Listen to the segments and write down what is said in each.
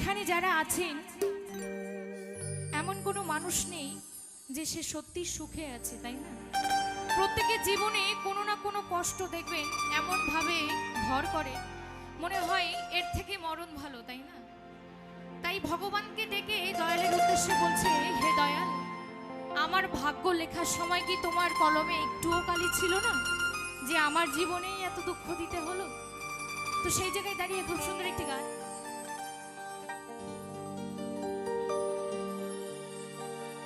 এখানে যারা আছেন, এমন কোনো মানুষ নেই যে সে সত্যি সুখে আছে, তাই না? প্রত্যেকের জীবনে কোনো না কোনো কষ্ট দেখবেন, এমনভাবে ভর করে। মনে হয় এর থেকে মরণ ভালো, তাই না? তাই ভগবানকে ডেকে দয়ালের উদ্দেশ্যে বলছে, হে দয়াল, আমার ভাগ্য লেখার সময় কি তোমার কলমে একটুও কালি ছিল না? যে আমার জীবনেই এত দুঃখ দিতে হলো? তো সেই জায়গায় দাঁড়িয়ে খুব সুন্দর একটি গান।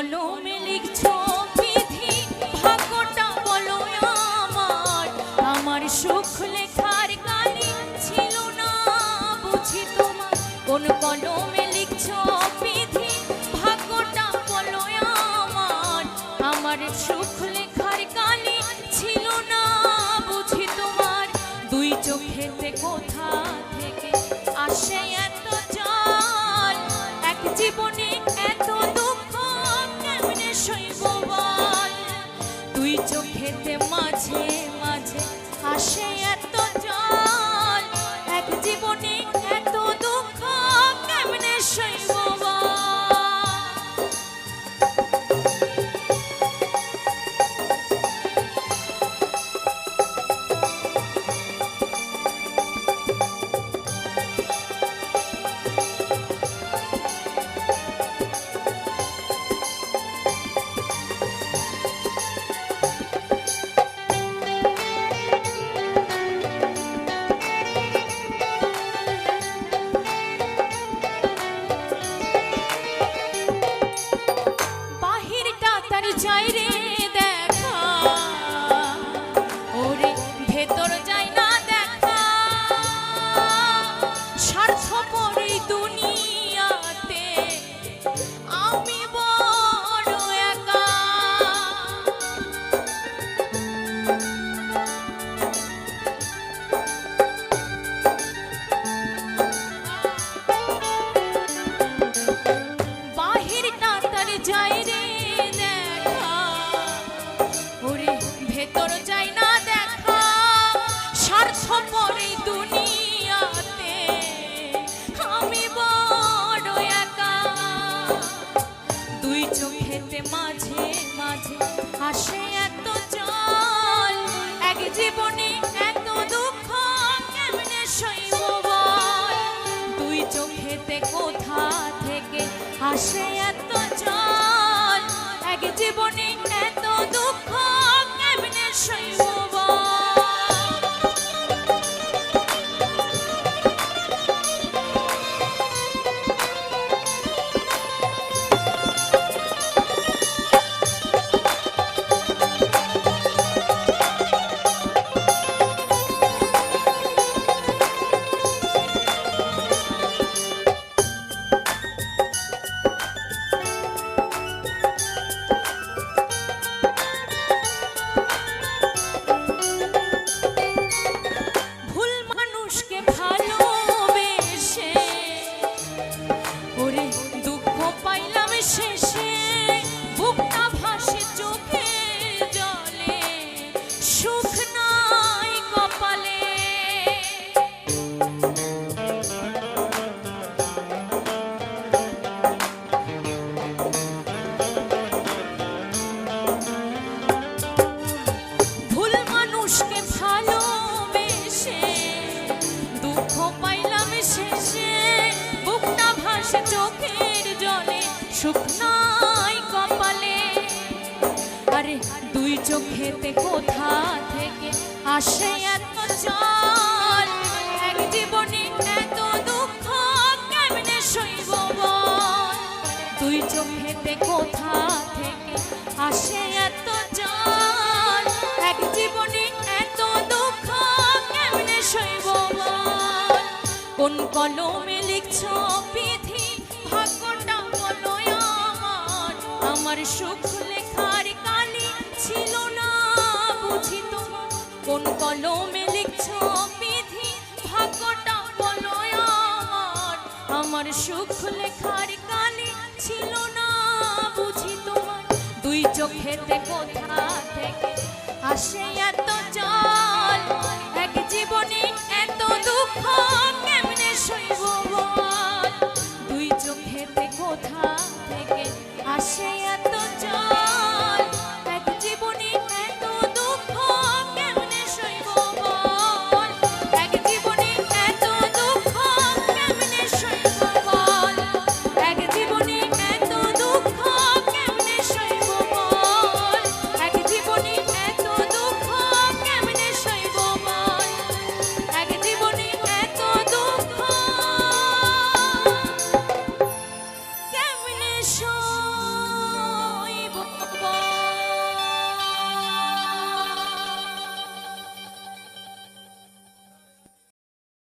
কলমে লিখছো? মাঝে মাঝে হাসে এত এত দুঃখ দুই চোখেতে কোথা থেকে আসে চোখেতে কোথা থেকে আসে এত জল? এক জীবনে এত দুঃখ কেমনে সইব দুই চোখেতে কোথা থেকে আসে এত জল? এক জীবনে এত দুঃখ কেমনে সইব কোন কলমে লিখছ বিধি? ভাগ্যটা বলো আমার সুখ কোন কলমে লিখছ বিধি? ভাগ্যটা বলো আমার। সুখ লেখার কালি ছিল না, বুঝি তোমার। দুই চোখেতে কোথা থেকে আসে এত জল এক জীবনে এত দুঃখ, কেমনে সইব দুই চোখেতে কোথা থেকে আসে